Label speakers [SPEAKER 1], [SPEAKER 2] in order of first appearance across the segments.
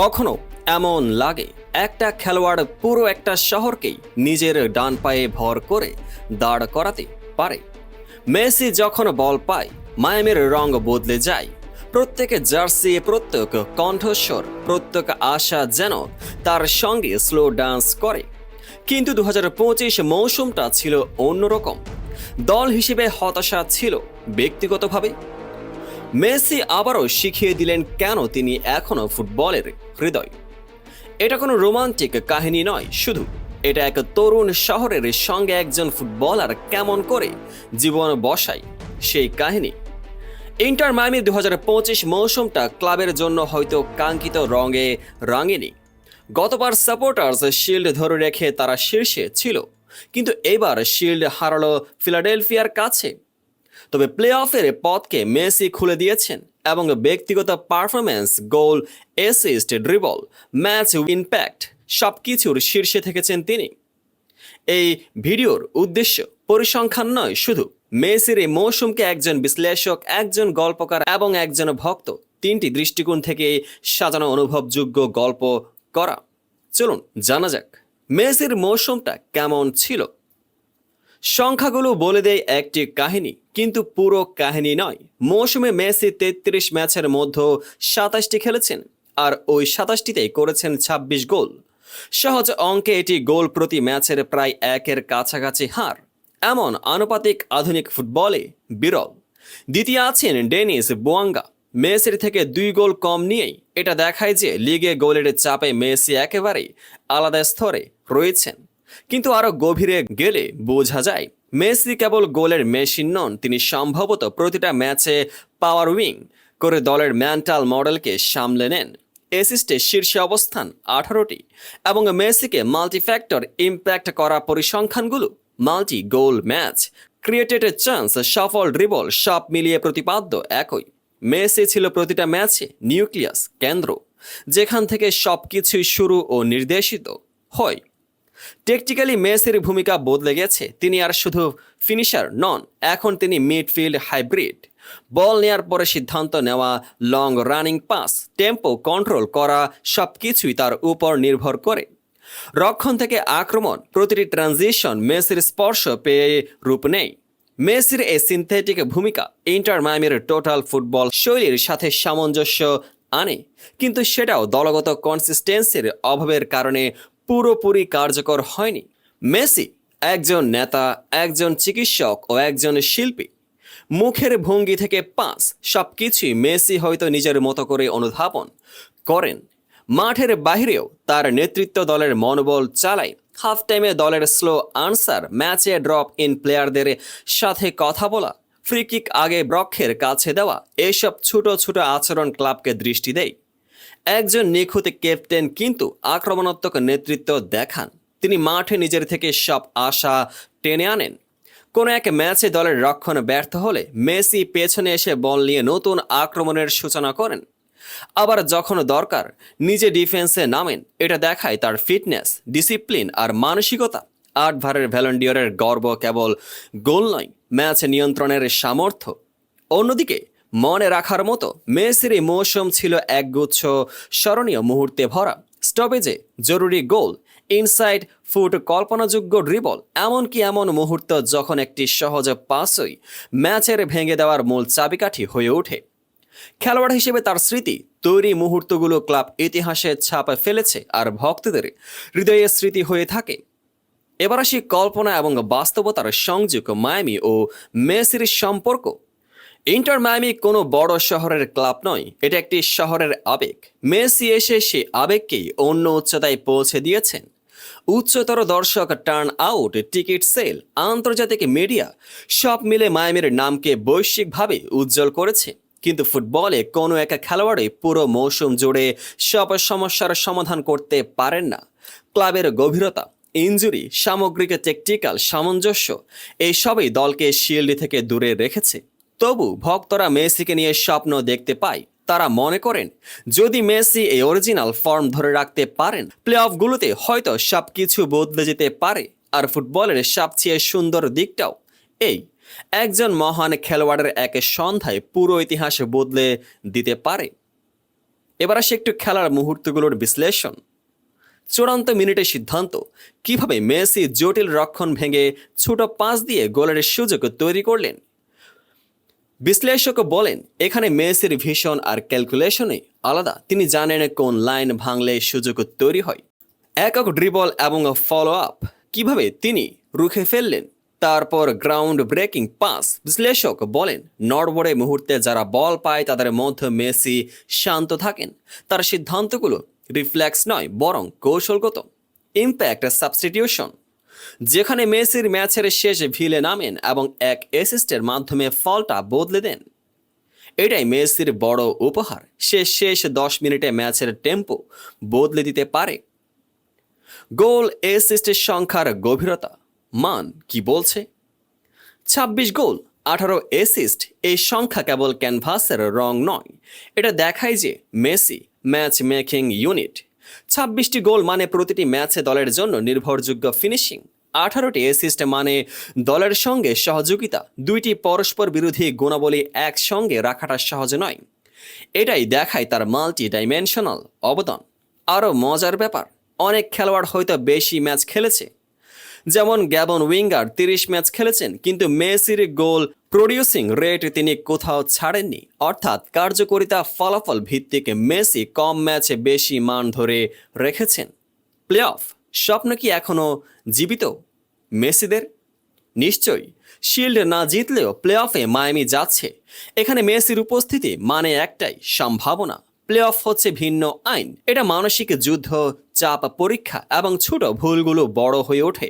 [SPEAKER 1] কখনো এমন লাগে, একটা খেলোয়াড় পুরো একটা শহরকেই নিজের ডান পায়ে ভর করে দাঁড় করাতে পারে। মেসি যখন বল পায়, মায়ামের রং বদলে যায়। প্রত্যেক জার্সি, প্রত্যেক কণ্ঠস্বর, প্রত্যেক আশা যেন তার সঙ্গে স্লো ডান্স করে। কিন্তু দু হাজার পঁচিশ মৌসুমটা ছিল অন্যরকম। দল হিসেবে হতাশা ছিল ব্যক্তিগতভাবে। মেসি আবারও শিখিয়ে দিলেন কেন তিনি এখনও ফুটবলের হৃদয়। এটা কোনো রোমান্টিক কাহিনী নয়, শুধু এটা এক তরুণ শহরের সঙ্গে একজন ফুটবলার কেমন করে জীবন বসায় সেই কাহিনী। ইন্টার মাইমি দু মৌসুমটা ক্লাবের জন্য হয়তো কাঙ্ক্ষিত রঙে রাঙেনি। গতবার সাপোর্টার্স শিল্ড ধরে রেখে তারা শীর্ষে ছিল, কিন্তু এবার শিল্ড হারালো ফিলাডেলফিয়ার কাছে। তবে প্লে অফের পথকে মেসি খুলে দিয়েছেন এবং ব্যক্তিগত performance, goal, assist, dribble, match impact সব কিছুর শীর্ষে থেকেছেন তিনি। এই ভিডিওর উদ্দেশ্য পরিসংখ্যান নয়, শুধু মেসির এই মৌসুমকে একজন বিশ্লেষক, একজন গল্পকার এবং একজন ভক্ত তিনটি দৃষ্টিকোণ থেকে সাজানো অনুভবযোগ্য গল্প করা। চলুন জানা যাক, মেসির মৌসুমটা কেমন ছিল? সংখ্যাগুলো বলে দেয় একটি কাহিনী, কিন্তু পুরো কাহিনী নয়। মৌসুমে মেসি তেত্রিশ ম্যাচের মধ্যে সাতাশটি খেলেছেন আর ওই সাতাশটিতেই করেছেন ২৬ গোল। সহজ অঙ্কে এটি গোল প্রতি ম্যাচের প্রায় একের কাছাকাছি হার। এমন আনুপাতিক আধুনিক ফুটবলে বিরল। দ্বিতীয় আছেন ডেনিস বোয়াঙ্গা। মেসির থেকে দুই গোল কম নিয়েই এটা দেখায় যে লিগে গোলের চাপে মেসি একেবারেই আলাদা স্তরে রয়েছেন। কিন্তু আরও গভীরে গেলে বোঝা যায়, মেসি কেবল গোলের মেশিন নন, তিনি সম্ভবত প্রতিটা ম্যাচে পাওয়ার উইং করে দলের মেন্টাল মডেলকে সামলে নেন। এসিস্টে শীর্ষে অবস্থান আঠারোটি এবং মেসিকে মাল্টিফ্যাক্টর ইম্প্যাক্ট করা পরিসংখ্যানগুলো multi goal match created chance সফল ড্রিবল সব মিলিয়ে প্রতিপাদ্য একই। মেসি ছিল প্রতিটা ম্যাচে নিউক্লিয়াস কেন্দ্র, যেখান থেকে সব কিছুই শুরু ও নির্দেশিত হয়। টেকটিক্যালি মেসির ভূমিকা বদলে গেছে। তিনি আর শুধু ফিনিশার নন, এখন তিনি মিডফিল্ড হাইব্রিড বল নেয়ার পরে সিদ্ধান্ত নেওয়া long running pass tempo control করা সব কিছুই তার উপর নির্ভর করে। রক্ষণ থেকে আক্রমণ, প্রতিটি ট্রানজিশন মেসির স্পর্শ পেয়ে রূপ নেই মেসির এই সিনথেটিক ভূমিকা ইন্টার মাইমির টোটাল ফুটবল শৈলীর সাথে সামঞ্জস্য আনে, কিন্তু সেটাও দলগত কনসিস্টেন্সির অভাবের কারণে পুরোপুরি কার্যকর হয়নি। মেসি একজন নেতা, একজন চিকিৎসক ও একজন শিল্পী। মুখের ভঙ্গি থেকে পাঁচ সব কিছুই মেসি হয়তো নিজের মতো করে অনুধাবন করেন। মাঠের বাইরেও তার নেতৃত্ব দলের মনোবল চালায়। হাফ টাইমে দলের স্লো আনসার, ম্যাচে ড্রপ ইন প্লেয়ারদের সাথে কথা বলা ফ্রিকিক আগে ব্রক্ষের কাছে দেওয়া, এসব ছোট ছোট আচরণ ক্লাবকে দৃষ্টি দেয়। একজন নিখুঁত ক্যাপ্টেন কিন্তু আক্রমণাত্মক নেতৃত্ব দেখান। তিনি মাঠে নিজের থেকে সব আশা টেনে আনেন। কোনো এক ম্যাচে দলের রক্ষণ ব্যর্থ হলে মেসি পেছনে এসে বল নিয়ে নতুন আক্রমণের সূচনা করেন। আবার যখন দরকার, নিজে ডিফেন্সে নামেন। এটা দেখায় তার ফিটনেস ডিসিপ্লিন আর মানসিকতা। আট ভারের ভ্যালেন্ডিয়রের গর্ব কেবল গোল নয়, ম্যাচ নিয়ন্ত্রণের সামর্থ্য। অন্যদিকে মনে রাখার মতো মেসির এই মৌসুম ছিল একগুচ্ছ স্মরণীয় মুহূর্তে ভরা। স্টপেজে জরুরি গোল, ইনসাইড, ফুট কল্পনাযোগ্য ড্রিবল, এমনকি এমন মুহূর্ত যখন একটি সহজ পাসই ম্যাচের ভেঙে দেওয়ার মূল চাবিকাঠি হয়ে ওঠে। খেলোয়াড় হিসেবে তার স্মৃতি তৈরি মুহূর্তগুলো ক্লাব ইতিহাসে ছাপা ফেলেছে আর ভক্তদের হৃদয়ে স্মৃতি হয়ে থাকে। এবার আসি কল্পনা এবং বাস্তবতার সংযোগ মায়ামি ও মেসির সম্পর্ক। ইন্টার মায়ামি কোনো বড় শহরের ক্লাব নয়, এটা একটি শহরের আবেগ। মেসি এসে সে আবেগকেই অন্য উচ্চতায় পৌঁছে দিয়েছেন। উচ্চতর দর্শক টার্ন আউট, টিকিট সেল, আন্তর্জাতিক মিডিয়া, সব মিলে মায়ামির নামকে বৈশ্বিকভাবে উজ্জ্বল করেছে। কিন্তু ফুটবলে কোনো এক খেলোয়াড়ই পুরো মৌসুম জুড়ে সব সমস্যার সমাধান করতে পারেন না। ক্লাবের গভীরতা ইঞ্জুরি সামগ্রিক টেকটিক্যাল সামঞ্জস্য এইসবই দলকে শিল্ড থেকে দূরে রেখেছে। তবু ভক্তরা মেসিকে নিয়ে স্বপ্ন দেখতে পায়। তারা মনে করেন, যদি মেসি এই অরিজিনাল ফর্ম ধরে রাখতে পারেন প্লে অফগুলোতে হয়তো সব কিছু বদলে যেতে পারে। আর ফুটবলের সবচেয়ে সুন্দর দিকটাও এই, একজন মহান খেলোয়াড়ের এক সন্ধ্যায় পুরো ইতিহাস বদলে দিতে পারে। এবার আসে একটু খেলার মুহূর্তগুলোর বিশ্লেষণ। চূড়ান্ত মিনিটে সিদ্ধান্ত, কীভাবে মেসি জটিল রক্ষণ ভেঙে ছোট পাস দিয়ে গোলের সুযোগ তৈরি করলেন? বিশ্লেষক বলেন, এখানে মেসির ভিশন আর ক্যালকুলেশনে আলাদা। তিনি জানেন কোন লাইন ভাঙলে সুযোগ তৈরি হয়। একক ড্রিবল এবং ফলো আপ কীভাবে তিনি রুখে ফেললেন? তারপর গ্রাউন্ড ব্রেকিং পাস, বিশ্লেষক বলেন, নড়বড়ে মুহূর্তে যারা বল পায় তাদের মধ্যে মেসি শান্ত থাকেন। তার সিদ্ধান্তগুলো রিফ্লেক্স নয়, বরং কৌশলগত। Impact substitution. যেখানে মেসির ম্যাচের শেষ ভিলে নামেন এবং এক অ্যাসিস্টের মাধ্যমে ফলটা বদলে দেন। এটাই মেসির বড় উপহার। সে শেষ দশ মিনিটে ম্যাচের টেম্পো বদলে দিতে পারে। গোল অ্যাসিস্টের সংখ্যার গভীরতা। মান কি বলছে? ছাব্বিশ গোল, আঠারো অ্যাসিস্ট এই সংখ্যা কেবল ক্যানভাসের রং নয়। এটা দেখায় যে মেসি ম্যাচ মেকিং ইউনিট ছাব্বিশটি গোল মানে প্রতিটি ম্যাচে দলের জন্য নির্ভরযোগ্য ফিনিশিং। আঠারোটি অ্যাসিস্ট মানে দলের সঙ্গে সহযোগিতা। দুইটি পরস্পর বিরোধী গুণাবলী একসঙ্গে রাখাটা সহজ নয়। এটাই দেখায় তার মাল্টি ডাইমেনশনাল অবদান। আরও মজার ব্যাপার, অনেক খেলোয়াড় হয়তো বেশি ম্যাচ খেলেছে যেমন গ্যাবন উইঙ্গার তিরিশ ম্যাচ খেলেছেন, কিন্তু মেসির গোল প্রডিউসিং রেট তিনি কোথাও ছাড়েননি। অর্থাৎ কার্যকরিতা ফলাফল ভিত্তিক মেসি কম ম্যাচে বেশি মান ধরে রেখেছেন। প্লে অফ স্বপ্ন কি এখনও জীবিত? মেসিদের? নিশ্চয়ই। শিল্ড না জিতলেও প্লে অফে মায়ামি যাচ্ছে। এখানে মেসির উপস্থিতি মানে একটাই, সম্ভাবনা। প্লে অফ হচ্ছে ভিন্ন আইন। এটা মানসিক যুদ্ধ, চাপ পরীক্ষা এবং ছোট ভুলগুলো বড় হয়ে ওঠে।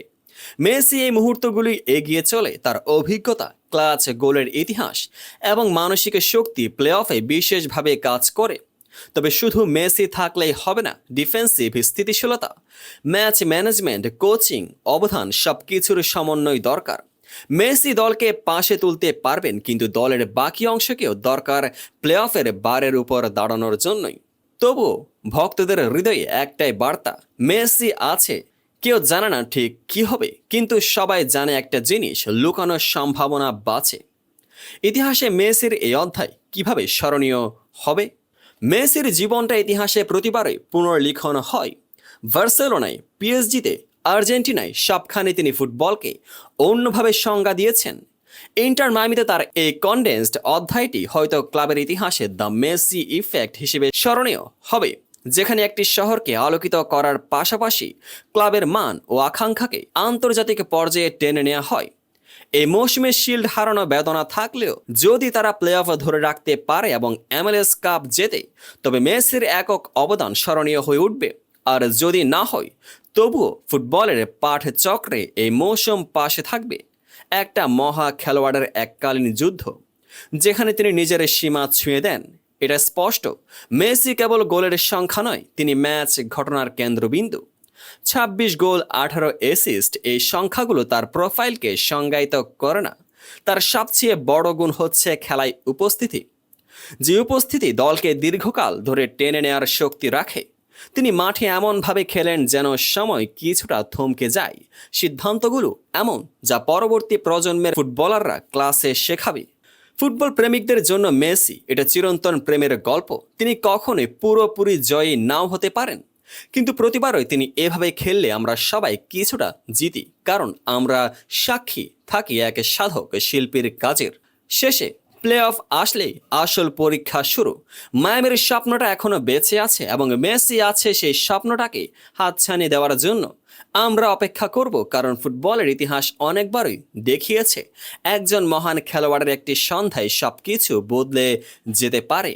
[SPEAKER 1] মেসি এই মুহূর্তগুলি এগিয়ে চলে তার অভিজ্ঞতা, ক্লাচ, গোলের ইতিহাস এবং মানসিক শক্তি প্লে অফে বিশেষভাবে কাজ করে। তবে শুধু মেসি থাকলেই হবে না ডিফেন্সিভ স্থিতিশীলতা ম্যাচ ম্যানেজমেন্ট কোচিং অবধান সব কিছুর সমন্বয় দরকার। মেসি দলকে পাশে তুলতে পারবেন কিন্তু দলের বাকি অংশকেও দরকার প্লে অফের বারের উপর দাঁড়ানোর জন্যই। তবুও ভক্তদের হৃদয়ে একটাই বার্তা, মেসি আছে কেউ জানে না ঠিক কি হবে, কিন্তু সবাই জানে একটা জিনিস, লুকানোর সম্ভাবনা বাঁচে। ইতিহাসে মেসির এই অধ্যায় কীভাবে স্মরণীয় হবে? মেসির জীবনটা ইতিহাসে প্রতিবারে পুনর্লিখন হয়। ভার্সেলোনায় পিএসজিতে, আর্জেন্টিনায় সবখানে তিনি ফুটবলকে অন্যভাবে সংজ্ঞা দিয়েছেন। ইন্টার মাইমিতে তার এই কনডেন্সড অধ্যায়টি হয়তো ক্লাবের ইতিহাসে দ্য মেসি ইফেক্ট হিসেবে স্মরণীয় হবে। যেখানে একটি শহরকে আলোকিত করার পাশাপাশি ক্লাবের মান ও আকাঙ্ক্ষাকে আন্তর্জাতিক পর্যায়ে টেনে নেওয়া হয়। এই মৌসুমে শিল্ড হারানো বেদনা থাকলেও যদি তারা প্লে অফ ধরে রাখতে পারে এবং এমএলএস কাপ জেতে, তবে মেসির একক অবদান স্মরণীয় হয়ে উঠবে। আর যদি না হয়, তবুও ফুটবলের পাঠ চক্রে এই মৌসুম পাশে থাকবে। একটা মহা খেলোয়াড়ের এককালীন যুদ্ধ, যেখানে তিনি নিজের সীমা ছুঁয়ে দেন। এটা স্পষ্ট। মেসি কেবল গোলের সংখ্যা নয়, তিনি ম্যাচ ঘটনার কেন্দ্রবিন্দু। ছাব্বিশ গোল, আঠারো এসিস্ট এই সংখ্যাগুলো তার প্রোফাইলকে সংজ্ঞায়িত করে না। তার সবচেয়ে বড় গুণ হচ্ছে খেলায় উপস্থিতি। যে উপস্থিতি দলকে দীর্ঘকাল ধরে টেনে নেওয়ার শক্তি রাখে, তিনি মাঠে এমনভাবে খেলেন যেন সময় কিছুটা থমকে যায়। সিদ্ধান্তগুলো এমন যা পরবর্তী প্রজন্মের ফুটবলাররা ক্লাসে শেখাবে। ফুটবল প্রেমিকদের জন্য মেসি, এটা চিরন্তন প্রেমের গল্প, তিনি কখনোই পুরোপুরি জয়ী নাও হতে পারেন। কিন্তু প্রতিবারই তিনি এভাবে খেললে আমরা সবাই কিছুটা জিতি, কারণ আমরা সাক্ষী থাকি এক সাধক শিল্পীর কাজের। শেষে প্লে অফ আসলেই আসল পরীক্ষা শুরু। মায়ামের স্বপ্নটা এখনও বেঁচে আছে এবং মেসি আছে সেই স্বপ্নটাকে হাতছানি দেওয়ার জন্য। আমরা অপেক্ষা করব কারণ ফুটবলের ইতিহাস অনেকবারই দেখিয়েছে। একজন মহান খেলোয়াড়ের একটি সন্ধ্যায় সবকিছু বদলে যেতে পারে।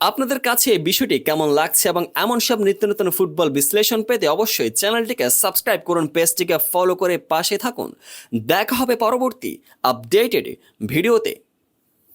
[SPEAKER 1] আপনাদের কাছে বিষয়টি কেমন লাগছে এবং এমন সব নিত্য নতুন ফুটবল বিশ্লেষণ পেতে অবশ্যই চ্যানেলটিকে সাবস্ক্রাইব করুন, পেজটিকে ফলো করে পাশে থাকুন। দেখা হবে পরবর্তী আপডেটেড ভিডিওতে।